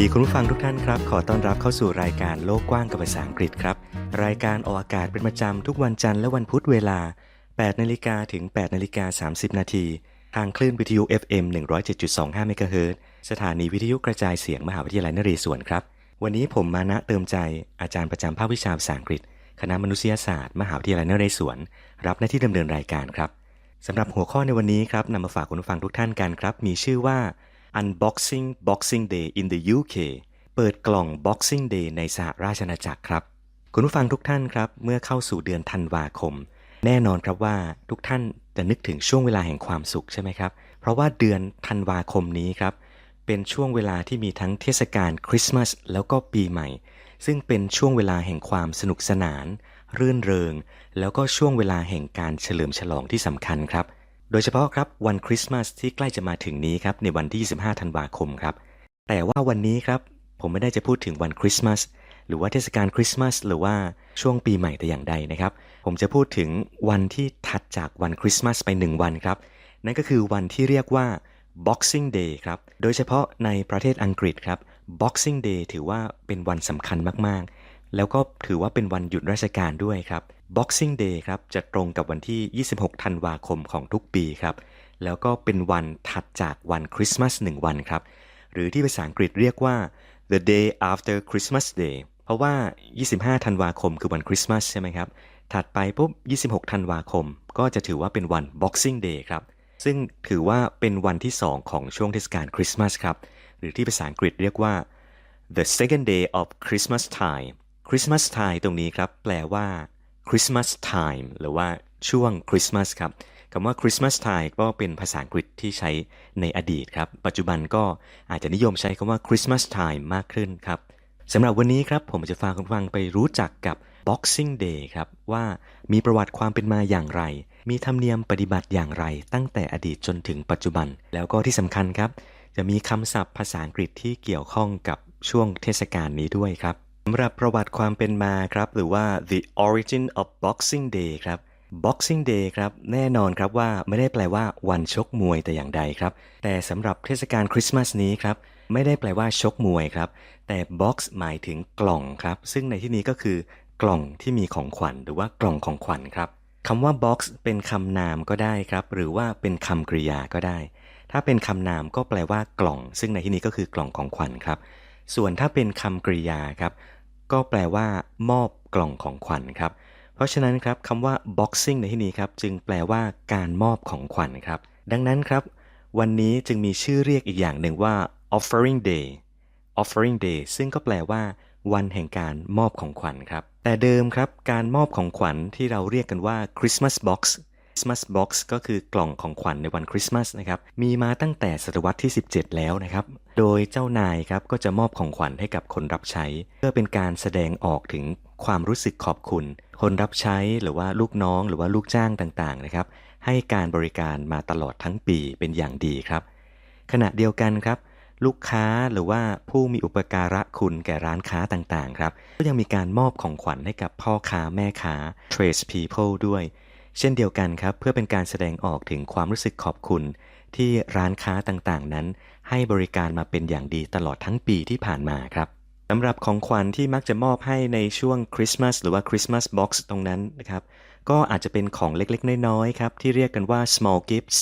ดีคุณผู้ฟังทุกท่านครับ ขอต้อนรับเข้าสู่รายการโลกกว้างกับภาษาอังกฤษครับ รายการออกอากาศเป็นประจำทุกวันจันทร์และวันพุธเวลา 8นาฬิกาถึง8นาฬิกา30 นาที ทางคลื่นวิทยุ FM 107.25เมกะเฮิรตสถานีวิทยุกระจายเสียงมหาวิทยาลัยนเรศวรครับ วันนี้ผมมานะเติมใจอาจารย์ประจำภาควิชาภาษาอังกฤษ คณะมนุษยศาสตร์ มหาวิทยาลัยนเรศวรรับหน้าที่ดำเนินรายการครับสำหรับหัวข้อในวันนี้ครับนำมาฝากคุณผู้ฟังทุกท่านกันครับ มีชื่อว่า Unboxing Boxing Day in the UK เปิดกล่อง Boxing Day ในสหราชอาณาจักรครับ คุณผู้ฟังทุกท่านครับ เมื่อเข้าสู่เดือนธันวาคม แน่นอนครับว่าทุกท่านจะนึกถึงช่วงเวลาแห่งความสุขใช่ไหมครับ เพราะว่าเดือนธันวาคมนี้ครับ เป็นช่วงเวลาที่มีทั้งเทศกาลคริสต์มาสแล้วก็ปีใหม่ ซึ่งเป็นช่วงเวลาแห่งความสนุกสนาน รื่นเริง แล้วก็ช่วงเวลาแห่งการเฉลิมฉลองที่สำคัญครับ โดยเฉพาะครับวันคริสต์มาสที่ใกล้จะมาถึงนี้ครับในวันที่ 25 ธันวาคมครับ แต่ว่าวันนี้ครับผมไม่ได้จะพูดถึงวันคริสต์มาสหรือว่าเทศกาลคริสต์มาสหรือว่าช่วงปีใหม่แต่อย่างใดนะครับ ผมจะพูดถึงวันที่ถัดจากวันคริสต์มาสไปหนึ่งวันครับ นั่นก็คือวันที่เรียกว่า Boxing Day ครับ โดยเฉพาะในประเทศอังกฤษครับ Boxing Day ถือว่าเป็นวันสำคัญมากๆ แล้วก็ถือว่าเป็นวันหยุดราชการด้วยครับ Boxing Day ครับจะตรงกับวันที่ 26 ธันวาคมของทุกปีครับ แล้วก็เป็นวันถัดจากวันคริสต์มาสหนึ่งวันครับ หรือที่ภาษาอังกฤษเรียกว่า the day after Christmas Day เพราะว่า 25 ธันวาคมคือวันคริสต์มาสใช่ไหมครับ ถัดไปปุ๊บ 26 ธันวาคม ก็จะถือว่าเป็นวัน Boxing Day ครับ ซึ่งถือว่าเป็นวันที่ 2 ของช่วงเทศกาลคริสต์มาสครับ หรือที่ภาษาอังกฤษเรียกว่า the second day of Christmas time Christmas time ตรงนี้ครับ แปลว่า Christmas time หรือว่าช่วงคริสต์มาสครับคำว่า Christmas time ก็เป็นภาษาอังกฤษที่ใช้ในอดีตครับ ปัจจุบันก็อาจจะนิยมใช้คำว่า Christmas time มากขึ้นครับสำหรับวันนี้ครับผมจะพาคุณฟังไปรู้จักกับ Boxing Day ครับ ว่ามีประวัติความเป็นมาอย่างไร มีธรรมเนียมปฏิบัติอย่างไร ตั้งแต่อดีตจนถึงปัจจุบัน แล้วก็ที่สำคัญครับ จะมีคำศัพท์ภาษาอังกฤษที่เกี่ยวข้องกับช่วงเทศกาลนี้ด้วยครับ สำหรับประวัติความเป็นมาครับ หรือว่า the origin of Boxing Day ครับ Boxing Day ครับ แน่นอนครับว่าไม่ได้แปลว่าวันชกมวยแต่อย่างใดครับ แต่สำหรับเทศกาลคริสต์มาสนี้ครับ ไม่ได้แปลว่าชกมวยครับ แต่ box หมายถึงกล่องครับ ซึ่งในที่นี้ก็คือกล่องที่มีของขวัญ หรือว่ากล่องของขวัญครับคำว่า box เป็นคำนามก็ได้ครับ หรือว่าเป็นคำกริยาก็ได้ ถ้าเป็นคำนามก็แปลว่ากล่อง ซึ่งในที่นี้ก็คือกล่องของขวัญครับ ส่วนถ้าเป็นคำกริยาครับ ก็แปลว่ามอบกล่องของขวัญครับ เพราะฉะนั้นครับคำว่า boxing ในที่นี้ครับจึงแปลว่าการมอบของขวัญครับ ดังนั้นครับ วันนี้จึงมีชื่อเรียกอีกอย่างหนึ่งว่า offering day offering day ซึ่งก็แปลว่า วันแห่งการมอบของขวัญครับ แต่เดิมครับ การมอบของขวัญที่เราเรียกกันว่า Christmas box Christmas box ก็คือกล่องของขวัญในวันคริสต์มาสนะครับ มีมาตั้งแต่ศตวรรษที่ 17 แล้วนะครับ โดยเจ้านายครับก็จะมอบของขวัญให้กับคนรับใช้ เพื่อเป็นการแสดงออกถึงความรู้สึกขอบคุณ คนรับใช้หรือว่าลูกน้องหรือว่าลูกจ้างต่างๆนะครับ ให้การบริการมาตลอดทั้งปีเป็นอย่างดีครับ ขณะเดียวกันครับ ลูกค้าหรือว่าผู้มีอุปการะคุณแก่ร้านค้าต่างๆครับ ก็ยังมีการมอบของขวัญให้กับพ่อค้าแม่ค้า trade people ด้วย เช่นเดียวกันครับ เพื่อเป็นการแสดงออกถึงความรู้สึกขอบคุณ ที่ร้านค้าต่างๆ นั้น ให้บริการมาเป็นอย่างดีตลอดทั้งปีที่ผ่านมาครับสำหรับของขวัญที่มักจะมอบให้ในช่วงคริสต์มาสหรือว่าคริสต์มาสบ็อกซ์ตรงนั้นนะครับ ก็อาจจะเป็นของเล็กๆ น้อยๆครับที่เรียกกันว่า small gifts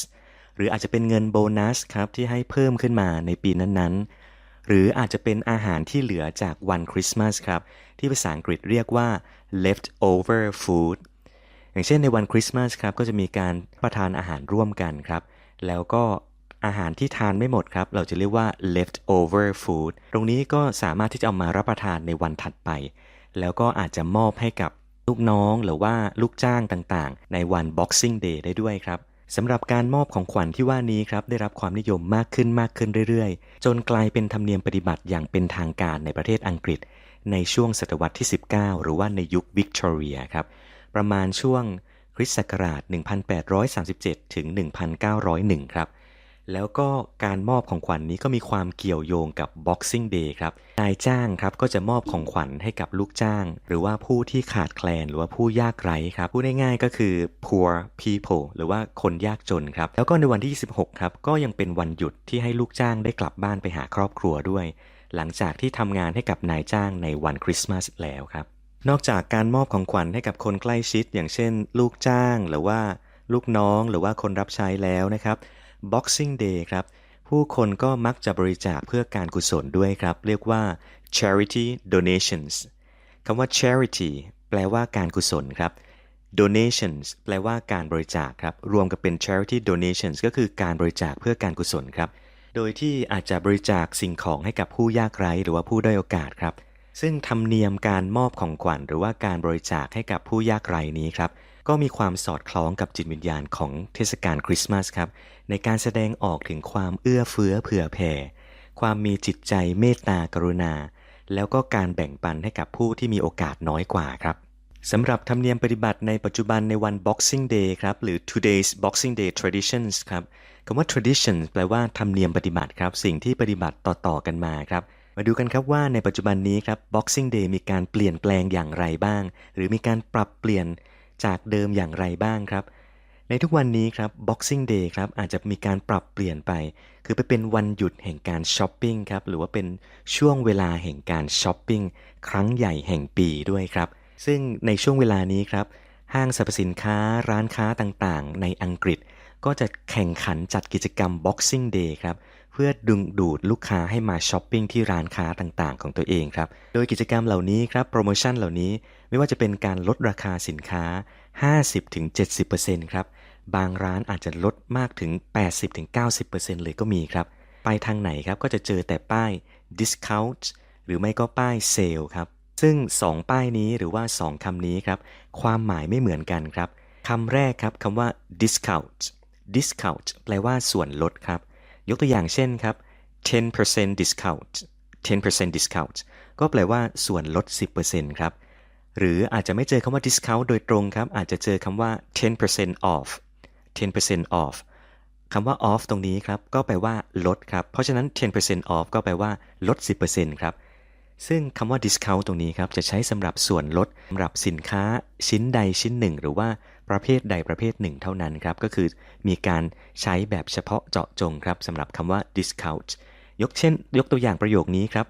หรืออาจจะเป็นเงินโบนัสครับที่ให้เพิ่มขึ้นมาในปีนั้นๆ หรืออาจจะเป็นอาหารที่เหลือจากวันคริสต์มาสครับที่ภาษาอังกฤษเรียกว่า leftover food อย่างเช่นในวันคริสต์มาสครับก็จะมีการประทานอาหารร่วมกันครับ แล้วก็อาหารที่ทานไม่หมดครับ เราจะเรียกว่า leftover food ตรงนี้ก็สามารถที่จะเอามารับประทานในวันถัดไป แล้วก็อาจจะมอบให้กับลูกน้องหรือว่าลูกจ้างต่างๆ ในวัน Boxing Day ได้ด้วยครับสำหรับการมอบของขวัญที่ว่านี้ครับ ได้รับความนิยมมากขึ้นมากขึ้นเรื่อยๆ จนกลายเป็นธรรมเนียมปฏิบัติอย่างเป็นทางการในประเทศอังกฤษ ในช่วงศตวรรษที่ 19 หรือว่าในยุควิกตอเรียครับ ประมาณช่วงคริสต์ศักราช 1837 ถึง 1901 ครับ แล้วก็การมอบของขวัญนนี้ก็มีความเกี่ยวโยงกับ Boxing Day ครับ นายจ้างครับก็จะมอบของขวัญให้กับลูกจ้าง หรือว่าผู้ที่ขาดแคลน หรือว่าผู้ยากไร้ครับ พูดง่ายๆก็คือ poor people หรือว่าคนยากจนครับ แล้วก็ในวันที่ 26 ครับ ก็ยังเป็นวันหยุดที่ให้ลูกจ้างได้กลับบ้านไปหาครอบครัวด้วย หลังจากที่ทำงานให้กับนายจ้างในวันคริสต์มาสแล้วครับ นอกจากการมอบของขวัญให้กับคนใกล้ชิด อย่างเช่น ลูกจ้างหรือว่าลูกน้องหรือว่าคนรับใช้แล้วนะครับ Boxing Day ครับ ผู้คนก็มักจะบริจาคเพื่อการกุศลด้วยครับ เรียกว่า charity donations คำว่า charity แปลว่าการกุศลครับ donations แปลว่าการบริจาคครับ รวมกับเป็น charity donations ก็คือการบริจาคเพื่อการกุศลครับ โดยที่อาจจะบริจาคสิ่งของให้กับผู้ยากไร้หรือว่าผู้ด้อยโอกาสครับ ซึ่งธรรมเนียมการมอบของขวัญหรือว่าการบริจาคให้กับผู้ยากไร้นี้ครับ ก็มีความสอดคล้องกับจิตวิญญาณของเทศกาลคริสต์มาสครับ ในการแสดงออกถึงความเอื้อเฟื้อเผื่อแผ่ ความมีจิตใจเมตตากรุณา แล้วก็การแบ่งปันให้กับผู้ที่มีโอกาสน้อยกว่าครับสำหรับธรรมเนียมปฏิบัติในปัจจุบันในวัน Boxing Day ครับ หรือ today's Boxing Day traditions ครับคำว่า tradition แปลว่าธรรมเนียมปฏิบัติครับ สิ่งที่ปฏิบัติต่อๆกันมาครับ มาดูกันครับว่าในปัจจุบันนี้ครับ Boxing Day มีการเปลี่ยนแปลงอย่างไรบ้าง หรือมีการปรับเปลี่ยนจากเดิมอย่างไรบ้างครับ ในทุกวันนี้ครับ Boxing Day ครับอาจจะมีการปรับเปลี่ยนไป คือไปเป็นวันหยุดแห่งการช้อปปิ้งครับหรือว่าเป็นช่วงเวลาแห่งการช้อปปิ้งครั้งใหญ่แห่งปีด้วยครับ ซึ่งในช่วงเวลานี้ครับห้างสรรพสินค้าร้านค้าต่างๆ ในอังกฤษ ก็จะแข่งขันจัดกิจกรรม Boxing Day ครับเพื่อดึงดูดลูกค้าให้มาช้อปปิ้งที่ร้านค้าต่างๆ ของตัวเองครับ โดยกิจกรรมเหล่านี้ครับโปรโมชั่นเหล่านี้ไม่ว่าจะเป็นการลดราคาสินค้า 50-70%ครับ บางร้านอาจจะลดมากถึง 80-90%เลยก็มีครับ ไปทางไหนครับก็จะเจอแต่ป้าย discount หรือไม่ก็ป้าย sale ครับ ซึ่ง 2 ป้ายนี้หรือว่า 2คำนี้ครับ ความหมายไม่เหมือนกันครับคำแรกครับคำว่า discount discount แปลว่าส่วนลดครับ ยกตัวอย่างเช่นครับ 10% discount 10% discount ก็แปลว่าส่วนลด 10%ครับ หรืออาจจะไม่เจอคำว่า discount โดยตรงครับ อาจจะเจอคำว่า 10% off 10% off คำว่า off ตรงนี้ครับ ก็แปลว่าลดครับ เพราะฉะนั้น 10% off ก็แปลว่าลด 10%ครับ ซึ่งคำว่า discount ตรงนี้ครับ จะใช้สำหรับส่วนลดสำหรับสินค้าชิ้นใดชิ้นหนึ่ง หรือว่า ประเภทใดประเภทหนึ่งเท่านั้นครับ ก็คือมีการใช้แบบเฉพาะเจาะจงครับสำหรับคำว่า discount ยกเช่น ยกตัวอย่างประโยคนี้ครับ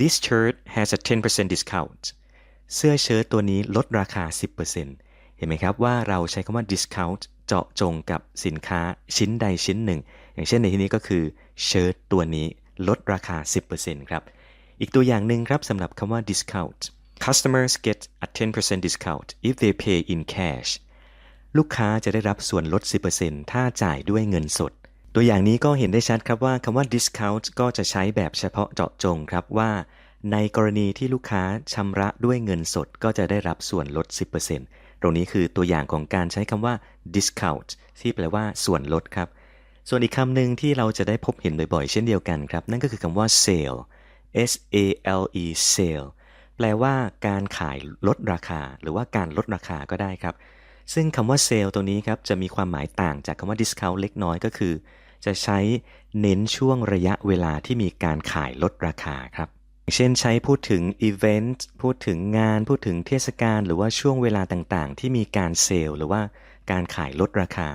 This shirt has a 10% discount เสื้อเชิ้ตตัวนี้ลดราคา 10%เห็นไหมครับว่าเราใช้คำว่า discount เจาะจงกับสินค้าชิ้นใดชิ้นหนึ่ง อย่างเช่นในที่นี้ก็คือเชิ้ตตัวนี้ลดราคา 10%ครับ อีกตัวอย่างหนึ่งครับสำหรับคำว่า discount customers get a 10% discount if they pay in cash ลูกค้าจะได้รับส่วนลด 10%ถ้าจ่ายด้วยเงินสด ตัวอย่างนี้ก็เห็นได้ชัดครับว่าคำว่า discount ก็จะใช้แบบเฉพาะเจาะจงครับว่า ในกรณีที่ลูกค้าชำระด้วยเงินสดก็จะได้รับส่วนลด 10%ตรงนี้คือตัวอย่างของการใช้คำว่า discount ที่แปลว่าส่วนลดครับ ส่วนอีกคำหนึ่งที่เราจะได้พบเห็นบ่อยๆ เช่นเดียวกันครับ นั่นก็คือคำว่า sale S A L E sale แปลว่าการขายลดราคา หรือว่าการลดราคาก็ได้ครับ ซึ่งคำว่า sale ตัวนี้ครับจะมีความหมายต่างจากคำว่า discount เล็กน้อยก็คือ จะใช้เน้นช่วงระยะเวลาที่มีการขายลดราคาครับเช่นใช้พูดถึงอีเวนต์พูดถึงงาน พูดถึงเทศกาลหรือว่าช่วงเวลาต่างๆ ที่มีการเซลล์หรือว่าการขายลดราคา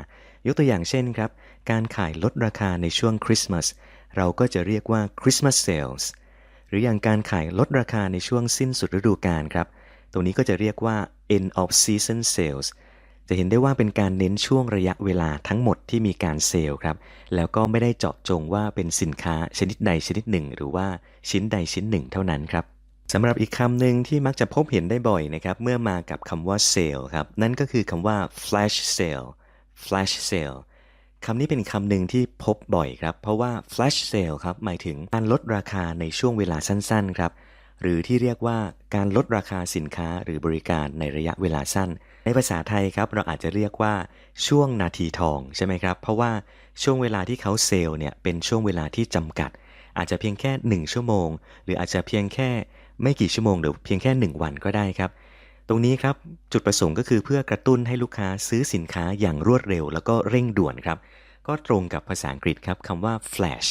ยกตัวอย่างเช่นครับ การขายลดราคาในช่วงคริสต์มาสเราก็จะเรียกว่า Christmas sales หรืออย่างการขายลดราคาในช่วงสิ้นสุดฤดูกาลครับ ตรงนี้ก็จะเรียกว่า end of season sales จะเห็นได้ว่าเป็นการเน้นช่วงระยะเวลาทั้งหมดที่มีการเซลล์ครับ แล้วก็ไม่ได้เจาะจงว่าเป็นสินค้าชนิดใดชนิดหนึ่ง หรือว่าชิ้นใดชิ้นหนึ่งเท่านั้นครับสำหรับอีกคำหนึ่งที่มักจะพบเห็นได้บ่อยนะครับ เมื่อมากับคำว่า sale ครับ นั่นก็คือคำว่า flash sale flash sale คำนี้เป็นคำหนึ่งที่พบบ่อยครับ เพราะว่า flash sale ครับหมายถึงการลดราคาในช่วงเวลาสั้นๆครับ หรือที่เรียกว่าการลดราคาสินค้าหรือบริการในระยะเวลาสั้น ในภาษาไทยครับเราอาจจะเรียกว่าช่วงนาทีทองใช่ไหมครับ เพราะว่าช่วงเวลาที่เขาเซลล์เนี่ยเป็นช่วงเวลาที่จำกัด อาจจะเพียงแค่ 1 ชั่วโมง หรืออาจจะเพียงแค่ไม่กี่ชั่วโมงหรือเพียงแค่ 1 วันก็ได้ครับ ตรงนี้ครับจุดประสงค์ก็คือเพื่อกระตุ้นให้ลูกค้าซื้อสินค้าอย่างรวดเร็ว แล้วก็เร่งด่วนครับก็ตรงกับภาษาอังกฤษครับคำว่า flash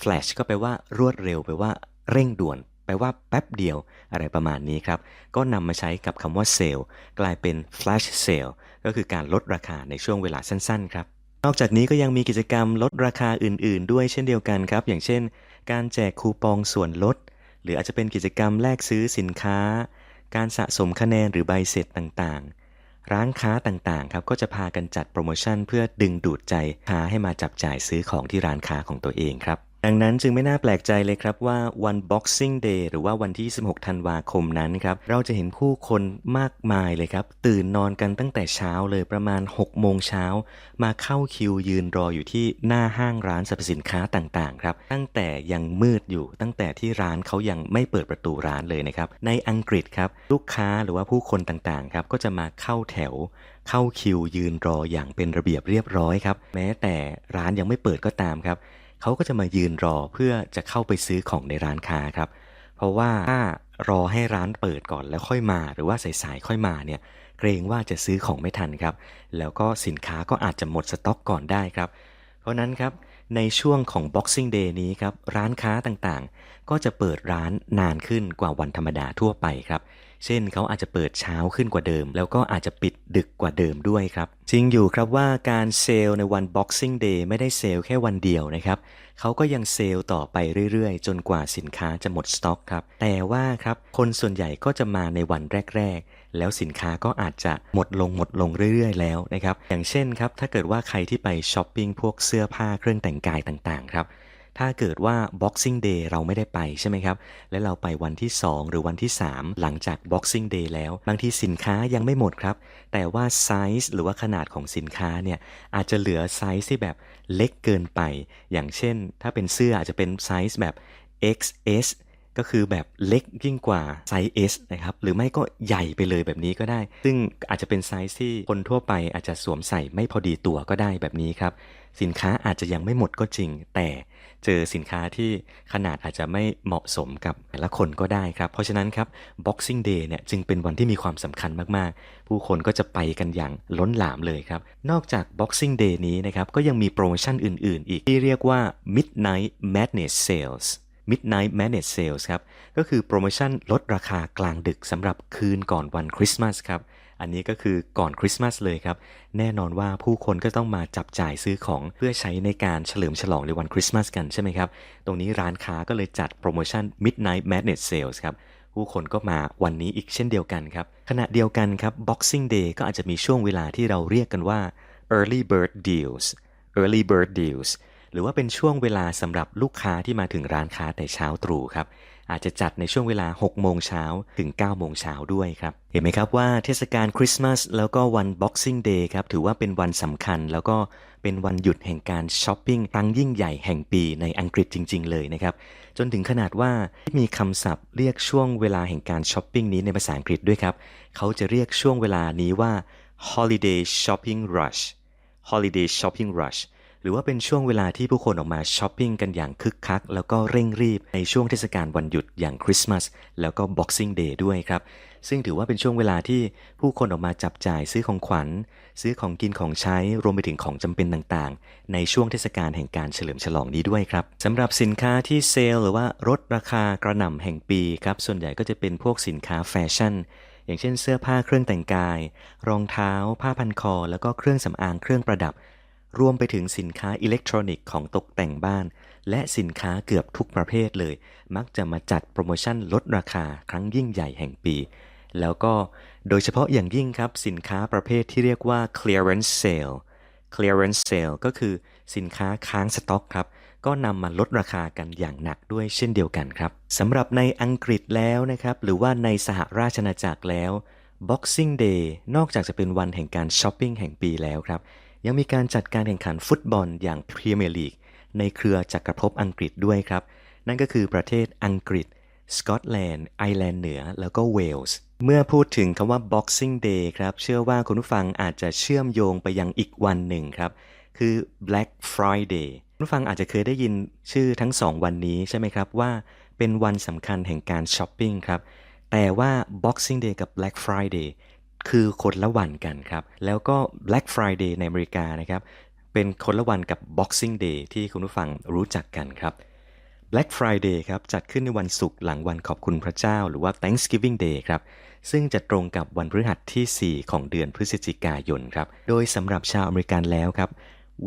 flash ก็แปลว่ารวดเร็วแปลว่าเร่งด่วน แปลว่าแป๊บเดียว อะไรประมาณนี้ครับ ก็นำมาใช้กับคำว่า sale กลายเป็น flash sale ก็คือการลดราคาในช่วงเวลาสั้นๆครับ นอกจากนี้ก็ยังมีกิจกรรมลดราคาอื่น ๆ ด้วยเช่นเดียวกันครับ อย่างเช่น การแจกคูปองส่วนลด หรืออาจจะเป็นกิจกรรมแลกซื้อสินค้า การสะสมคะแนนหรือใบเสร็จต่างๆ ร้านค้าต่างๆครับก็จะพากันจัดโปรโมชั่นเพื่อดึงดูดใจค้าให้มาจับจ่ายซื้อของที่ร้านค้าของตัวเองครับ ดังนั้นจึงไม่น่าแปลกใจเลยครับว่าวัน Boxing Day หรือว่าวันที่ 16 ธันวาคมนั้นครับ เราจะเห็นผู้คนมากมายเลยครับ ตื่นนอนกันตั้งแต่เช้าเลยประมาณ 6 โมงเช้า มาเข้าคิวยืนรออยู่ที่หน้าห้างร้านสรรพสินค้าต่างๆครับ ตั้งแต่ยังมืดอยู่ตั้งแต่ที่ร้านเขายังไม่เปิดประตูร้านเลยนะครับ ในอังกฤษครับลูกค้าหรือว่าผู้คนต่างๆครับก็จะมาเข้าแถวเข้าคิวยืนรออย่างเป็นระเบียบเรียบร้อยครับแม้แต่ร้านยังไม่เปิดก็ตามครับ เขาก็จะมายืนรอเพื่อจะเข้าไปซื้อของในร้านค้าครับ เพราะว่าถ้ารอให้ร้านเปิดก่อนแล้วค่อยมา หรือว่าสายๆค่อยมาเนี่ยเกรงว่าจะซื้อของไม่ทันครับ แล้วก็สินค้าก็อาจจะหมดสต็อกก่อนได้ครับ เพราะนั้นครับในช่วงของ Boxing Day นี้ครับร้านค้าต่างๆ ก็จะเปิดร้านนานขึ้นกว่าวันธรรมดาทั่วไปครับ เช่นเขาอาจจะเปิดเช้าขึ้นกว่าเดิม แล้วก็อาจจะปิดดึกกว่าเดิมด้วยครับ จริงอยู่ครับว่าการเซลล์ในวัน Boxing Day ไม่ได้เซลล์แค่วันเดียวนะครับเขาก็ยังเซลล์ต่อไปเรื่อยๆ จนกว่าสินค้าจะหมดสต็อกครับ แต่ว่าครับคนส่วนใหญ่ก็จะมาในวันแรกๆ แล้วสินค้าก็อาจจะหมดลงหมดลงเรื่อยๆ แล้วนะครับ อย่างเช่นครับถ้าเกิดว่าใครที่ไปช้อปปิ้งพวกเสื้อผ้าเครื่องแต่งกายต่างๆ ครับ ถ้าเกิดว่า Boxing Day เราไม่ได้ไปใช่ไหมครับ และเราไปวันที่ 2 หรือวันที่ 3 หลังจาก Boxing Day แล้ว บางทีสินค้ายังไม่หมดครับ แต่ว่าไซส์หรือว่าขนาดของสินค้าเนี่ยอาจจะเหลือไซส์ที่แบบเล็กเกินไป อย่างเช่น ถ้าเป็นเสื้ออาจจะเป็นไซส์แบบ XS ก็คือแบบเล็กยิ่งกว่าไซส์ S นะครับ หรือไม่ก็ใหญ่ไปเลยแบบนี้ก็ได้ ซึ่งอาจจะเป็นไซส์ที่คนทั่วไปอาจจะสวมใส่ไม่พอดีตัวก็ได้แบบนี้ครับ สินค้าอาจจะยังไม่หมดก็จริง แต่ เจอสินค้าที่ขนาดอาจจะไม่เหมาะสมกับแต่ละคนก็ได้ครับ เพราะฉะนั้นครับ Boxing Day เนี่ยจึงเป็นวันที่มีความสำคัญมากๆ ผู้คนก็จะไปกันอย่างล้นหลามเลยครับ นอกจาก Boxing Day นี้นะครับก็ยังมีโปรโมชั่นอื่น ๆ อีกที่เรียกว่า Midnight Madness Sales Midnight Madness Sales ครับ ก็คือโปรโมชั่นลดราคากลางดึกสำหรับคืนก่อนวันคริสต์มาสครับ อันนี้ก็คือก่อนคริสต์มาสเลยครับ แน่นอนว่าผู้คนก็ต้องมาจับจ่ายซื้อของเพื่อใช้ในการเฉลิมฉลองในวันคริสต์มาสกันใช่ไหมครับ ตรงนี้ร้านค้าก็เลยจัดโปรโมชั่น Midnight Madness Sales ครับผู้คนก็มาวันนี้อีกเช่นเดียวกันครับ ขณะเดียวกันครับ Boxing Day ก็อาจจะมีช่วงเวลาที่เราเรียกกันว่า Early Bird Deals Early Bird Deals หรือว่าเป็นช่วงเวลาสำหรับลูกค้าที่มาถึงร้านค้าแต่เช้าตรู่ครับ อาจจะจัดในช่วงเวลา 6 โมงเช้าถึง 9 โมงเช้าด้วยครับ เห็นไหมครับว่าเทศกาลคริสต์มาสแล้วก็วัน Boxing Day ครับ ถือว่าเป็นวันสำคัญแล้วก็เป็นวันหยุดแห่งการช้อปปิ้งครั้งยิ่งใหญ่แห่งปีในอังกฤษจริง ๆ เลยนะครับ จนถึงขนาดว่ามีคำศัพท์เรียกช่วงเวลาแห่งการช้อปปิ้งนี้ในภาษาอังกฤษด้วยครับ เขาจะเรียกช่วงเวลานี้ว่า holiday shopping rush holiday shopping rush รือว่าเป็นช่วงเวลาที่ผู้คนออกมาช้อปปิ้งกันอย่างคึกคัก แล้วก็เร่งรีบในช่วงเทศกาลวันหยุดอย่างคริสต์มาสแล้วก็ Boxing Day ด้วยครับ ซึ่งถือว่าเป็นช่วงเวลาที่ผู้คนออกมาจับจ่ายซื้อของขวัญ ซื้อของกินของใช้รวมไปถึงของจำเป็นต่างๆ ในช่วงเทศกาลแห่งการเฉลิมฉลองนี้ด้วยครับสำหรับสินค้าที่เซลล์หรือว่าลดราคากระหน่ำแห่งปีครับส่วนใหญ่ก็จะเป็นพวกสินค้าแฟชั่นอย่างเช่นเสื้อผ้าเครื่องแต่งกาย รองเท้า ผ้าพันคอ แล้วก็เครื่องสำอางเครื่องประดับ รวมไปถึงสินค้าอิเล็กทรอนิกส์ของตกแต่งบ้าน และสินค้าเกือบทุกประเภทเลย มักจะมาจัดโปรโมชั่นลดราคาครั้งยิ่งใหญ่แห่งปี แล้วก็โดยเฉพาะอย่างยิ่งครับ สินค้าประเภทที่เรียกว่า clearance sale clearance sale ก็คือสินค้าค้างสต็อกครับ ก็นำมาลดราคากันอย่างหนักด้วยเช่นเดียวกันครับสำหรับในอังกฤษแล้วนะครับ หรือว่าในสหราชอาณาจักรแล้ว Boxing Day นอกจากจะเป็นวันแห่งการช้อปปิ้งแห่งปีแล้วครับ ยังมีการจัดการแข่งขันฟุตบอลอย่างพรีเมียร์ลีกในเครือจักรภพอังกฤษด้วยครับ นั่นก็คือประเทศอังกฤษ สกอตแลนด์ ไอร์แลนด์เหนือ แล้วก็เวลส์ เมื่อพูดถึงคำว่า Boxing Day ครับ เชื่อว่าคุณผู้ฟังอาจจะเชื่อมโยงไปยังอีกวันหนึ่งครับ คือ Black Friday คุณผู้ฟังอาจจะเคยได้ยินชื่อทั้งสองวันนี้ใช่ไหมครับว่าเป็นวันสำคัญแห่งการช้อปปิ้งครับ แต่ว่า Boxing Day กับ Black Friday คือคนละวันกันครับ แล้วก็ Black Friday ในอเมริกานะครับ เป็นคนละวันกับ Boxing Day ที่คุณผู้ฟังรู้จักกันครับ Black Friday ครับจัดขึ้นในวันศุกร์หลังวันขอบคุณพระเจ้า หรือว่า Thanksgiving Day ครับซึ่งจะตรงกับวันพฤหัสที่ 4 ของเดือนพฤศจิกายนครับ โดยสำหรับชาวอเมริกันแล้วครับ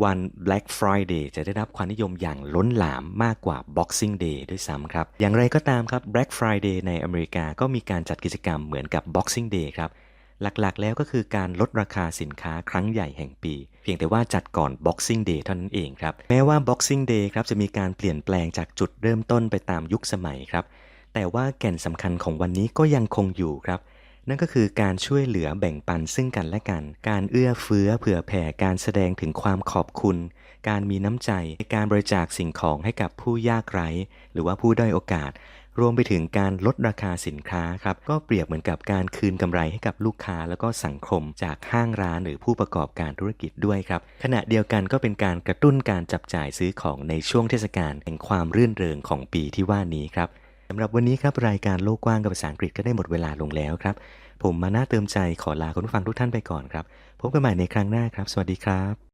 วัน Black Friday จะได้รับความนิยมอย่างล้นหลามมากกว่า Boxing Day ด้วยซ้ำครับ อย่างไรก็ตามครับ Black Friday ในอเมริกาก็มีการจัดกิจกรรมเหมือนกับ Boxing Day ครับ หลักๆ แล้วก็คือการลดราคาสินค้าครั้งใหญ่แห่งปี เพียงแต่ว่าจัดก่อน Boxing Day เท่านั้นเองครับ แม้ว่า Boxing Day ครับจะมีการเปลี่ยนแปลงจากจุดเริ่มต้นไปตามยุคสมัยครับ แต่ว่าแก่นสำคัญของวันนี้ก็ยังคงอยู่ครับ นั่นก็คือการช่วยเหลือแบ่งปันซึ่งกันและกัน การเอื้อเฟื้อเผื่อแผ่การแสดงถึงความขอบคุณ การมีน้ำใจในการบริจาคสิ่งของให้กับผู้ยากไร้ หรือว่าผู้ด้อยโอกาส รวมไปถึงการลดราคาสินค้าครับก็เปรียบเหมือนกับการคืนกำไรให้กับลูกค้าแล้วก็สังคมจากห้างร้านหรือผู้ประกอบการธุรกิจด้วยครับขณะเดียวกันก็เป็นการกระตุ้นการจับจ่ายซื้อของในช่วงเทศกาลแห่งความรื่นเริงของปีที่ว่านี้ครับสำหรับวันนี้ครับรายการโลกกว้างกับภาษาอังกฤษก็ได้หมดเวลาลงแล้วครับ ผมมาน่าเติมใจขอลาคุณผู้ฟังทุกท่านไปก่อนครับ พบกันใหม่ในครั้งหน้าครับ สวัสดีครับ